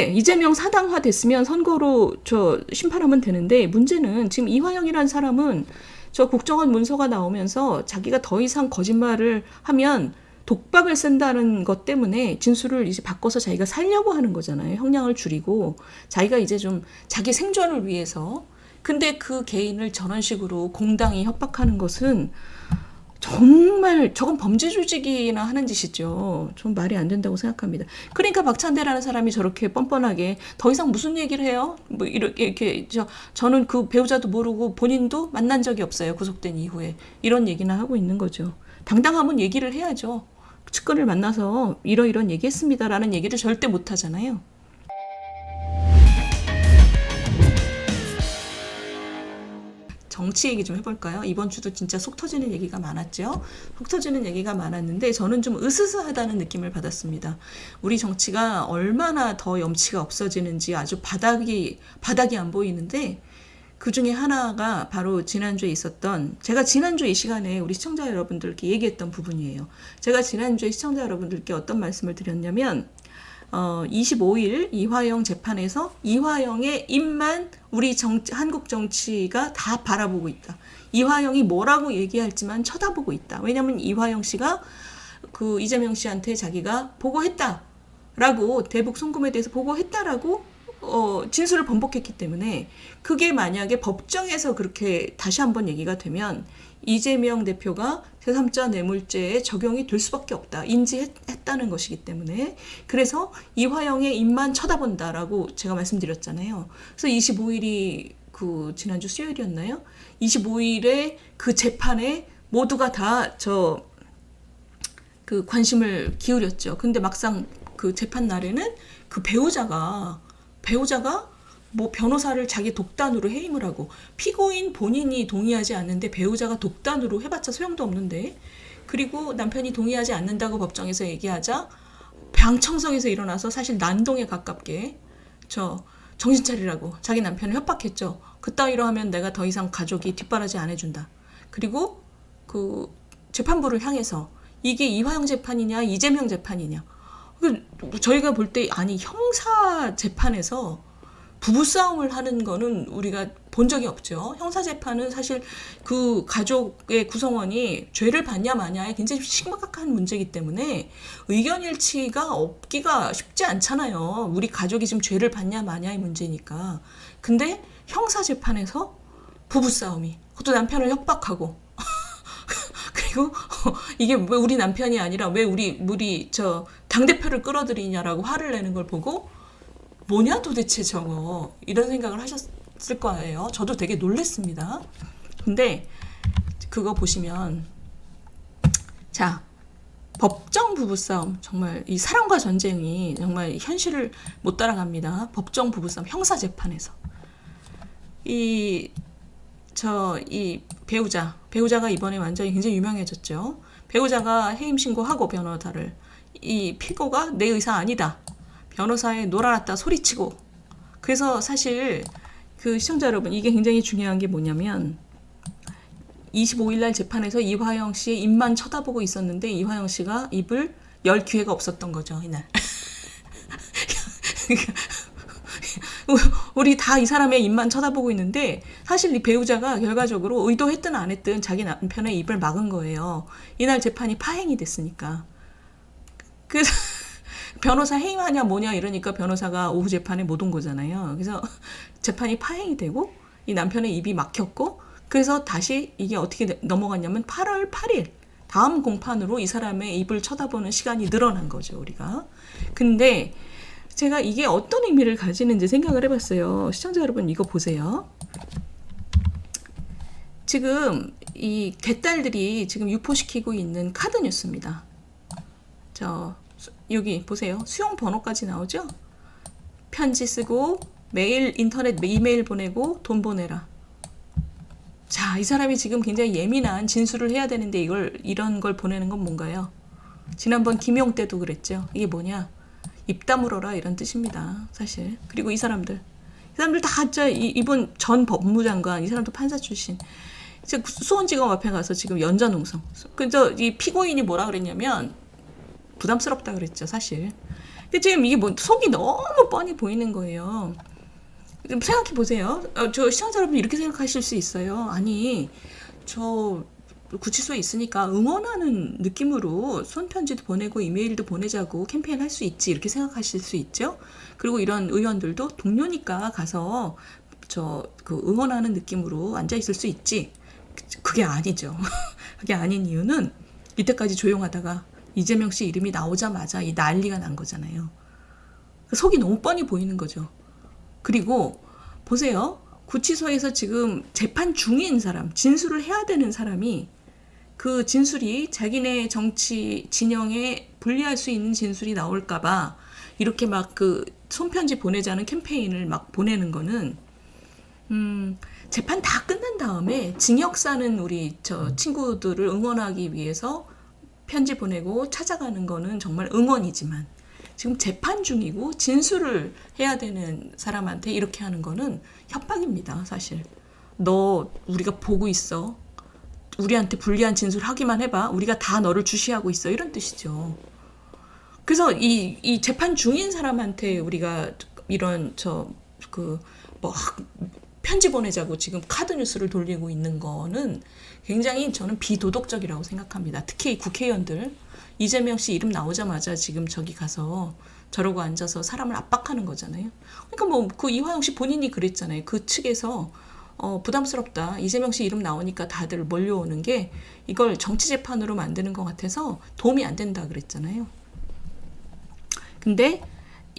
근데 이재명 사당화 됐으면 선거로 저 심판하면 되는데 문제는 지금 이화영이라는 사람은 저 국정원 문서가 나오면서 자기가 더 이상 거짓말을 하면 독박을 쓴다는 것 때문에 진술을 이제 바꿔서 자기가 살려고 하는 거잖아요. 형량을 줄이고 자기가 이제 좀 자기 생존을 위해서 근데 그 개인을 저런 식으로 공당이 협박하는 것은 정말 저건 범죄 조직이나 하는 짓이죠. 좀 말이 안 된다고 생각합니다. 그러니까 박찬대라는 사람이 저렇게 뻔뻔하게 더 이상 무슨 얘기를 해요? 뭐 이렇게 이렇게 저 저는 그 배우자도 모르고 본인도 만난 적이 없어요. 구속된 이후에 이런 얘기나 하고 있는 거죠. 당당하면 얘기를 해야죠. 측근을 만나서 이러이런 얘기했습니다라는 얘기를 절대 못 하잖아요. 정치 얘기 좀 해볼까요? 이번 주도 진짜 속 터지는 얘기가 많았죠. 속 터지는 얘기가 많았는데 저는 좀 으스스하다는 느낌을 받았습니다. 우리 정치가 얼마나 더 염치가 없어지는지 아주 바닥이 바닥이 안 보이는데 그 중에 하나가 바로 지난주에 있었던 제가 지난주 이 시간에 우리 시청자 여러분들께 얘기했던 부분이에요. 제가 지난주에 시청자 여러분들께 어떤 말씀을 드렸냐면 어, 25일 이화영 재판에서 이화영의 입만 우리 정, 한국 정치가 다 바라보고 있다. 이화영이 뭐라고 얘기할지만 쳐다보고 있다. 왜냐하면 이화영 씨가 그 이재명 씨한테 자기가 보고했다 라고 대북 송금에 대해서 보고했다라고 어, 진술을 번복했기 때문에 그게 만약에 법정에서 그렇게 다시 한번 얘기가 되면 이재명 대표가 제3자 뇌물죄에 적용이 될 수밖에 없다. 인지했다는 것이기 때문에. 그래서 이화영의 입만 쳐다본다라고 제가 말씀드렸잖아요. 그래서 25일이 그 지난주 수요일이었나요? 25일에 그 재판에 모두가 다저 그 관심을 기울였죠. 근데 막상 그 재판 날에는 그 배우자가 배우자가 뭐 변호사를 자기 독단으로 해임을 하고 피고인 본인이 동의하지 않는데 배우자가 독단으로 해봤자 소용도 없는데 그리고 남편이 동의하지 않는다고 법정에서 얘기하자 방청석에서 일어나서 사실 난동에 가깝게 저 정신 차리라고 자기 남편을 협박했죠. 그따위로 하면 내가 더 이상 가족이 뒷바라지 안 해준다. 그리고 그 재판부를 향해서 이게 이화영 재판이냐 이재명 재판이냐 그 저희가 볼 때 아니 형사 재판에서 부부 싸움을 하는 거는 우리가 본 적이 없죠. 형사 재판은 사실 그 가족의 구성원이 죄를 받냐 마냐에 굉장히 심각한 문제이기 때문에 의견 일치가 없기가 쉽지 않잖아요. 우리 가족이 지금 죄를 받냐 마냐의 문제니까. 근데 형사 재판에서 부부 싸움이 그것도 남편을 협박하고 그리고 이게 왜 우리 남편이 아니라 왜 우리 우리 저 당대표를 끌어들이냐라고 화를 내는 걸 보고 뭐냐 도대체 저거 이런 생각을 하셨을 거예요. 저도 되게 놀랬습니다. 근데 그거 보시면 자 법정 부부싸움 정말 이 사랑과 전쟁이 정말 현실을 못 따라갑니다. 법정 부부싸움 형사 재판에서 이 저이 배우자 배우자가 이번에 완전히 굉장히 유명해졌죠. 배우자가 해임 신고하고 변호사를 이 피고가 내 의사 아니다. 변호사에 놀아놨다 소리치고 그래서 사실 그 시청자 여러분 이게 굉장히 중요한 게 뭐냐면 25일 날 재판에서 이화영 씨의 입만 쳐다보고 있었는데 이화영 씨가 입을 열 기회가 없었던 거죠 이날. 우리 다 이 사람의 입만 쳐다보고 있는데 사실 이 배우자가 결과적으로 의도했든 안 했든 자기 남편의 입을 막은 거예요. 이날 재판이 파행이 됐으니까. 그래서 변호사 해임하냐 뭐냐 이러니까 변호사가 오후 재판에 못 온 거잖아요. 그래서 재판이 파행이 되고 이 남편의 입이 막혔고 그래서 다시 이게 어떻게 넘어갔냐면 8월 8일 다음 공판으로 이 사람의 입을 쳐다보는 시간이 늘어난 거죠, 우리가. 근데 제가 이게 어떤 의미를 가지는지 생각을 해봤어요. 시청자 여러분 이거 보세요. 지금 이 개딸들이 지금 유포시키고 있는 카드 뉴스입니다. 저 여기 보세요. 수용 번호까지 나오죠? 편지 쓰고 메일 인터넷 이메일 보내고 돈 보내라. 자, 이 사람이 지금 굉장히 예민한 진술을 해야 되는데 이걸 이런 걸 보내는 건 뭔가요? 지난번 김용 때도 그랬죠. 이게 뭐냐? 입 다물어라 이런 뜻입니다. 사실. 그리고 이 사람들. 이 사람들 다 진짜 이- 이번 전 법무장관 이 사람도 판사 출신. 이제 수원지검 앞에 가서 지금 연좌농성. 그저 이 피고인이 뭐라 그랬냐면 부담스럽다 그랬죠, 사실. 근데 지금 이게 뭐 속이 너무 뻔히 보이는 거예요. 좀 생각해 보세요. 어, 저 시청자 여러분 이렇게 생각하실 수 있어요. 아니, 저 구치소에 있으니까 응원하는 느낌으로 손편지도 보내고 이메일도 보내자고 캠페인 할 수 있지 이렇게 생각하실 수 있죠. 그리고 이런 의원들도 동료니까 가서 저 그 응원하는 느낌으로 앉아 있을 수 있지. 그게 아니죠. 그게 아닌 이유는 이때까지 조용하다가 이재명 씨 이름이 나오자마자 이 난리가 난 거잖아요. 속이 너무 뻔히 보이는 거죠. 그리고 보세요. 구치소에서 지금 재판 중인 사람, 진술을 해야 되는 사람이 그 진술이 자기네 정치 진영에 불리할 수 있는 진술이 나올까봐 이렇게 막 그 손편지 보내자는 캠페인을 막 보내는 거는 음, 재판 다 끝난 다음에 징역 사는 우리 저 친구들을 응원하기 위해서 편지 보내고 찾아가는 거는 정말 응원이지만 지금 재판 중이고 진술을 해야 되는 사람한테 이렇게 하는 거는 협박입니다, 사실. 너 우리가 보고 있어. 우리한테 불리한 진술 하기만 해봐. 우리가 다 너를 주시하고 있어. 이런 뜻이죠. 그래서 이, 이 재판 중인 사람한테 우리가 이런 저 그 뭐 편지 보내자고 지금 카드 뉴스를 돌리고 있는 거는 굉장히 저는 비도덕적이라고 생각합니다. 특히 국회의원들 이재명 씨 이름 나오자마자 지금 저기 가서 저러고 앉아서 사람을 압박하는 거잖아요. 그러니까 뭐 그 이화영 씨 본인이 그랬잖아요. 그 측에서 어, 부담스럽다. 이재명 씨 이름 나오니까 다들 몰려오는 게 이걸 정치 재판으로 만드는 것 같아서 도움이 안 된다 그랬잖아요. 근데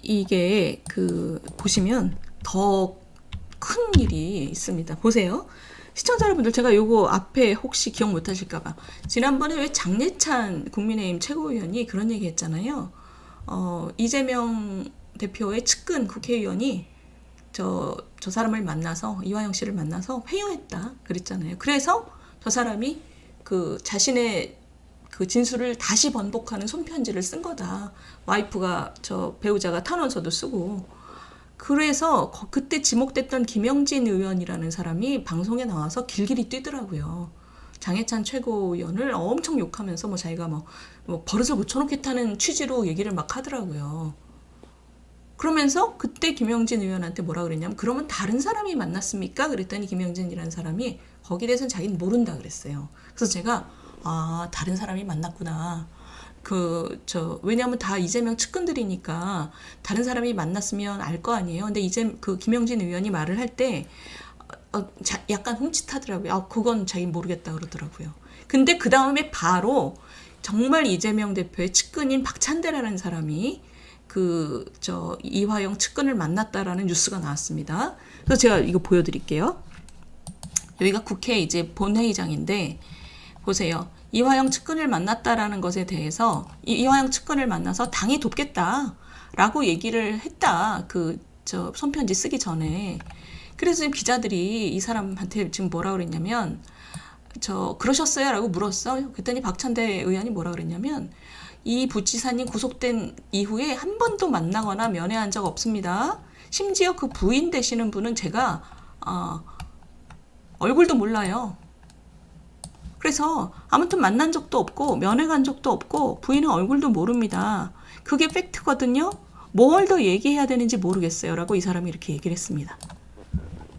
이게 그 보시면 더 큰 일이 있습니다. 보세요. 시청자 여러분들 제가 요거 앞에 혹시 기억 못 하실까봐 지난번에 왜 장례찬 국민의힘 최고위원이 그런 얘기 했잖아요. 어, 이재명 대표의 측근 국회의원이 저, 저 사람을 만나서 이화영 씨를 만나서 회유했다 그랬잖아요. 그래서 저 사람이 그 자신의 그 진술을 다시 번복하는 손편지를 쓴 거다. 와이프가 저 배우자가 탄원서도 쓰고 그래서 거- 그때 지목됐던 김영진 의원이라는 사람이 방송에 나와서 길길이 뛰더라고요. 장해찬 최고위원을 엄청 욕하면서 뭐 자기가 뭐, 뭐 버릇을 고쳐놓겠다는 취지로 얘기를 막 하더라고요. 그러면서 그때 김영진 의원한테 뭐라 그랬냐면 그러면 다른 사람이 만났습니까? 그랬더니 김영진이라는 사람이 거기에 대해서는 자기는 모른다 그랬어요. 그래서 제가 아 다른 사람이 만났구나. 그 저 왜냐하면 다 이재명 측근들이니까 다른 사람이 만났으면 알 거 아니에요. 근데 이제 그 김영진 의원이 말을 할 때 어, 자, 약간 훔칫하더라고요. 아 그건 자기 모르겠다 그러더라고요. 근데 그 다음에 바로 정말 이재명 대표의 측근인 박찬대라는 사람이 그 저 이화영 측근을 만났다라는 뉴스가 나왔습니다. 그래서 제가 이거 보여드릴게요. 여기가 국회 이제 본회의장인데 보세요. 이화영 측근을 만났다라는 것에 대해서 이- 이화영 측근을 만나서 당이 돕겠다라고 얘기를 했다. 그 저 손편지 쓰기 전에. 그래서 지금 기자들이 이 사람한테 지금 뭐라 그랬냐면 저 그러셨어요라고 물었어. 그랬더니 박찬대 의원이 뭐라 그랬냐면 이 부지사님 구속된 이후에 한 번도 만나거나 면회한 적 없습니다. 심지어 그 부인 되시는 분은 제가 어, 얼굴도 몰라요. 그래서 아무튼 만난 적도 없고 면회 간 적도 없고 부인은 얼굴도 모릅니다. 그게 팩트거든요. 뭘 더 얘기해야 되는지 모르겠어요. 라고 이 사람이 이렇게 얘기를 했습니다.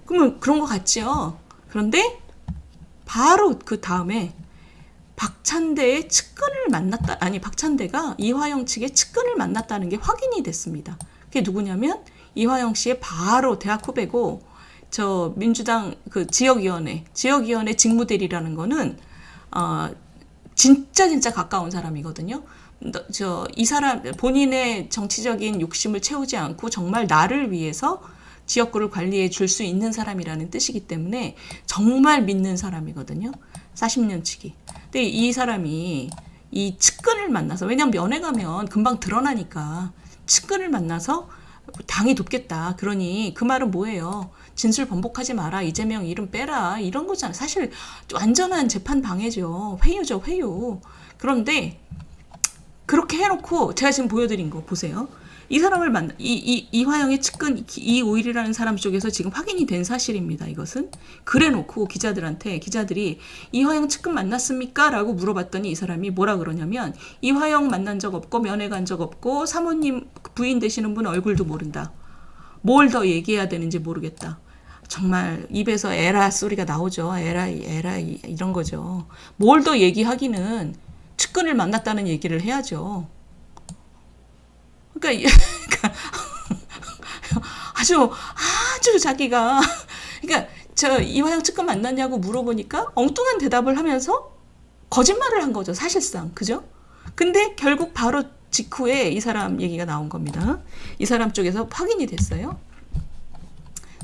그러면 그런 거 같지요? 그런데 바로 그 다음에 박찬대의 측근을 만났다 아니 박찬대가 이화영 측의 측근을 만났다는 게 확인이 됐습니다. 그게 누구냐면 이화영 씨의 바로 대학 후배고 저 민주당 그 지역위원회 지역위원회 직무대리라는 거는 어 진짜 진짜 가까운 사람이거든요. 저 이 사람 본인의 정치적인 욕심을 채우지 않고 정말 나를 위해서 지역구를 관리해 줄 수 있는 사람이라는 뜻이기 때문에 정말 믿는 사람이거든요. 40년 치기. 근데 이 사람이 이 측근을 만나서 왜냐면 면회 가면 금방 드러나니까 측근을 만나서 당이 돕겠다. 그러니 그 말은 뭐예요? 진술 번복하지 마라. 이재명 이름 빼라. 이런 거잖아요. 사실 완전한 재판 방해죠. 회유죠, 회유. 그런데 그렇게 해놓고 제가 지금 보여드린 거 보세요. 이 사람을 만, 이, 이, 이화영의 측근 이오일이라는 사람 쪽에서 지금 확인이 된 사실입니다. 이것은. 그래 놓고 기자들한테, 기자들이 이화영 측근 만났습니까? 라고 물어봤더니 이 사람이 뭐라 그러냐면, 이화영 만난 적 없고, 면회 간 적 없고, 사모님 부인 되시는 분 얼굴도 모른다. 뭘 더 얘기해야 되는지 모르겠다. 정말 입에서 에라 소리가 나오죠. 에라, 에라, 이런 거죠. 뭘 더 얘기하기는 측근을 만났다는 얘기를 해야죠. 그러니까, 그러니까 아주 아주 자기가 그러니까 저 이화영 측근 만났냐고 물어보니까 엉뚱한 대답을 하면서 거짓말을 한 거죠 사실상 그죠? 근데 결국 바로 직후에 이 사람 얘기가 나온 겁니다. 이 사람 쪽에서 확인이 됐어요.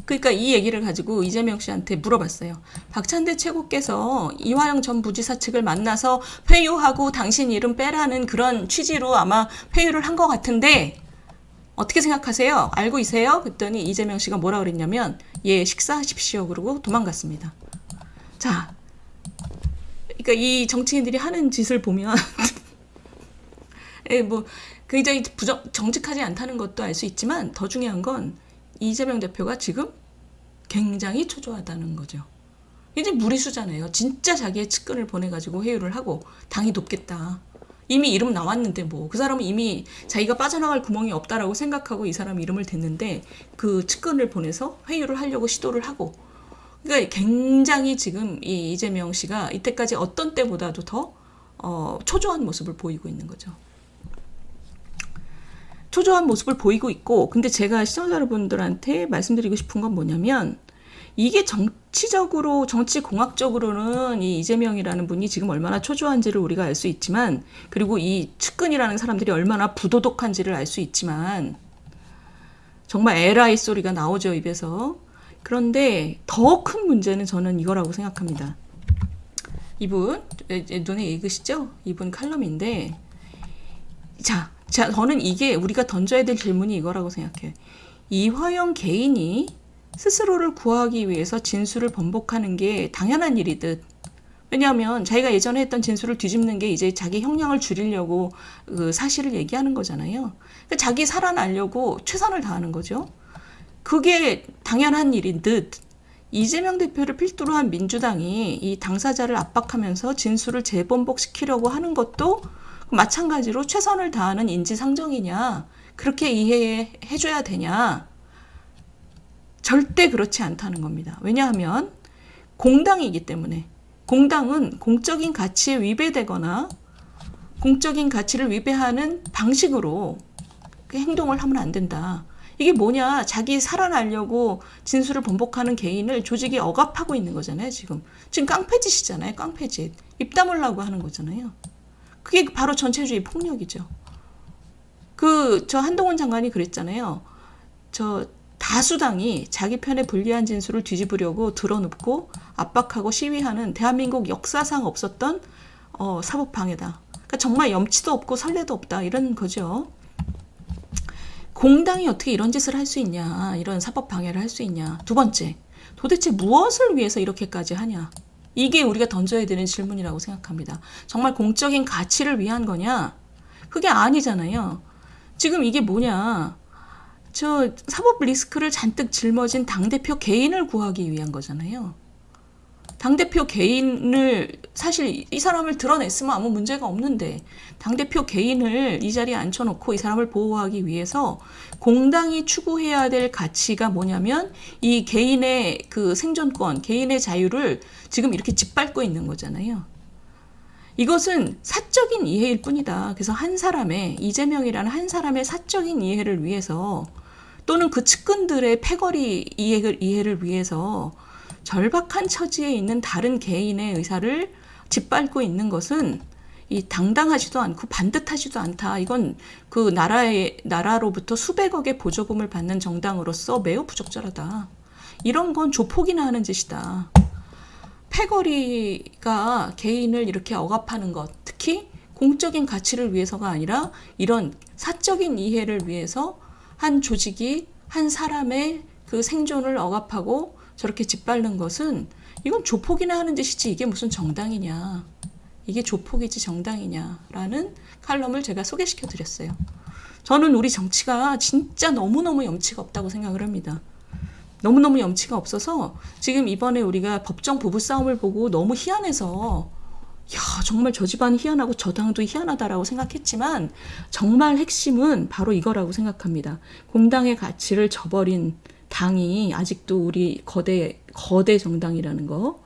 그러니까 이 얘기를 가지고 이재명 씨한테 물어봤어요. 박찬대 최고께서 이화영 전 부지사 측을 만나서 회유하고 당신 이름 빼라는 그런 취지로 아마 회유를 한 것 같은데 어떻게 생각하세요? 알고 있어요? 그랬더니 이재명 씨가 뭐라 그랬냐면 예 식사하십시오 그러고 도망갔습니다. 자, 그러니까 이 정치인들이 하는 짓을 보면 예, 뭐 굉장히 부정, 정직하지 않다는 것도 알 수 있지만 더 중요한 건 이재명 대표가 지금 굉장히 초조하다는 거죠. 이제 무리수잖아요. 진짜 자기의 측근을 보내가지고 회유를 하고 당이 높겠다. 이미 이름 나왔는데 뭐 그 사람은 이미 자기가 빠져나갈 구멍이 없다라고 생각하고 이 사람 이름을 댔는데 그 측근을 보내서 회유를 하려고 시도를 하고 그러니까 굉장히 지금 이 이재명 씨가 이때까지 어떤 때보다도 더 어, 초조한 모습을 보이고 있는 거죠. 초조한 모습을 보이고 있고, 근데 제가 시청자 여러분들한테 말씀드리고 싶은 건 뭐냐면, 이게 정치적으로, 정치 공학적으로는 이 이재명이라는 분이 지금 얼마나 초조한지를 우리가 알 수 있지만, 그리고 이 측근이라는 사람들이 얼마나 부도덕한지를 알 수 있지만, 정말 에라이 소리가 나오죠, 입에서. 그런데 더 큰 문제는 저는 이거라고 생각합니다. 이분, 눈에 익으시죠? 이분 칼럼인데, 자, 자, 저는 이게 우리가 던져야 될 질문이 이거라고 생각해요. 이화영 개인이 스스로를 구하기 위해서 진술을 번복하는 게 당연한 일이듯. 왜냐하면 자기가 예전에 했던 진술을 뒤집는 게 이제 자기 형량을 줄이려고 그 사실을 얘기하는 거잖아요. 그러니까 자기 살아나려고 최선을 다하는 거죠. 그게 당연한 일인 듯 이재명 대표를 필두로 한 민주당이 이 당사자를 압박하면서 진술을 재번복시키려고 하는 것도 마찬가지로 최선을 다하는 인지상정이냐, 그렇게 이해해줘야 되냐, 절대 그렇지 않다는 겁니다. 왜냐하면 공당이기 때문에 공당은 공적인 가치에 위배되거나 공적인 가치를 위배하는 방식으로 그 행동을 하면 안 된다. 이게 뭐냐? 자기 살아나려고 진술을 번복하는 개인을 조직이 억압하고 있는 거잖아요, 지금. 지금 깡패짓이잖아요, 깡패짓. 입 다물라고 하는 거잖아요. 그게 바로 전체주의 폭력이죠. 그, 저 한동훈 장관이 그랬잖아요. 저 다수당이 자기 편에 불리한 진술을 뒤집으려고 드러눕고 압박하고 시위하는 대한민국 역사상 없었던 어, 사법 방해다. 그러니까 정말 염치도 없고 선례도 없다. 이런 거죠. 공당이 어떻게 이런 짓을 할 수 있냐. 이런 사법 방해를 할 수 있냐. 두 번째, 도대체 무엇을 위해서 이렇게까지 하냐. 이게 우리가 던져야 되는 질문이라고 생각합니다. 정말 공적인 가치를 위한 거냐? 그게 아니잖아요. 지금 이게 뭐냐? 저 사법 리스크를 잔뜩 짊어진 당대표 개인을 구하기 위한 거잖아요. 당대표 개인을 사실 이 사람을 드러냈으면 아무 문제가 없는데 당대표 개인을 이 자리에 앉혀놓고 이 사람을 보호하기 위해서 공당이 추구해야 될 가치가 뭐냐면 이 개인의 그 생존권, 개인의 자유를 지금 이렇게 짓밟고 있는 거잖아요. 이것은 사적인 이해일 뿐이다. 그래서 한 사람의 이재명이라는 한 사람의 사적인 이해를 위해서 또는 그 측근들의 패거리 이해를, 이해를 위해서 절박한 처지에 있는 다른 개인의 의사를 짓밟고 있는 것은 이 당당하지도 않고 반듯하지도 않다. 이건 그 나라의 나라로부터 수백억의 보조금을 받는 정당으로서 매우 부적절하다. 이런 건 조폭이나 하는 짓이다. 패거리가 개인을 이렇게 억압하는 것, 특히 공적인 가치를 위해서가 아니라 이런 사적인 이해를 위해서 한 조직이 한 사람의 그 생존을 억압하고 저렇게 짓밟는 것은 이건 조폭이나 하는 짓이지 이게 무슨 정당이냐. 이게 조폭이지 정당이냐라는 칼럼을 제가 소개시켜 드렸어요. 저는 우리 정치가 진짜 너무너무 염치가 없다고 생각을 합니다. 너무너무 염치가 없어서 지금 이번에 우리가 법정 부부 싸움을 보고 너무 희한해서 야 정말 저 집안 희한하고 저 당도 희한하다라고 생각했지만 정말 핵심은 바로 이거라고 생각합니다. 공당의 가치를 저버린 당이 아직도 우리 거대 거대 정당이라는 거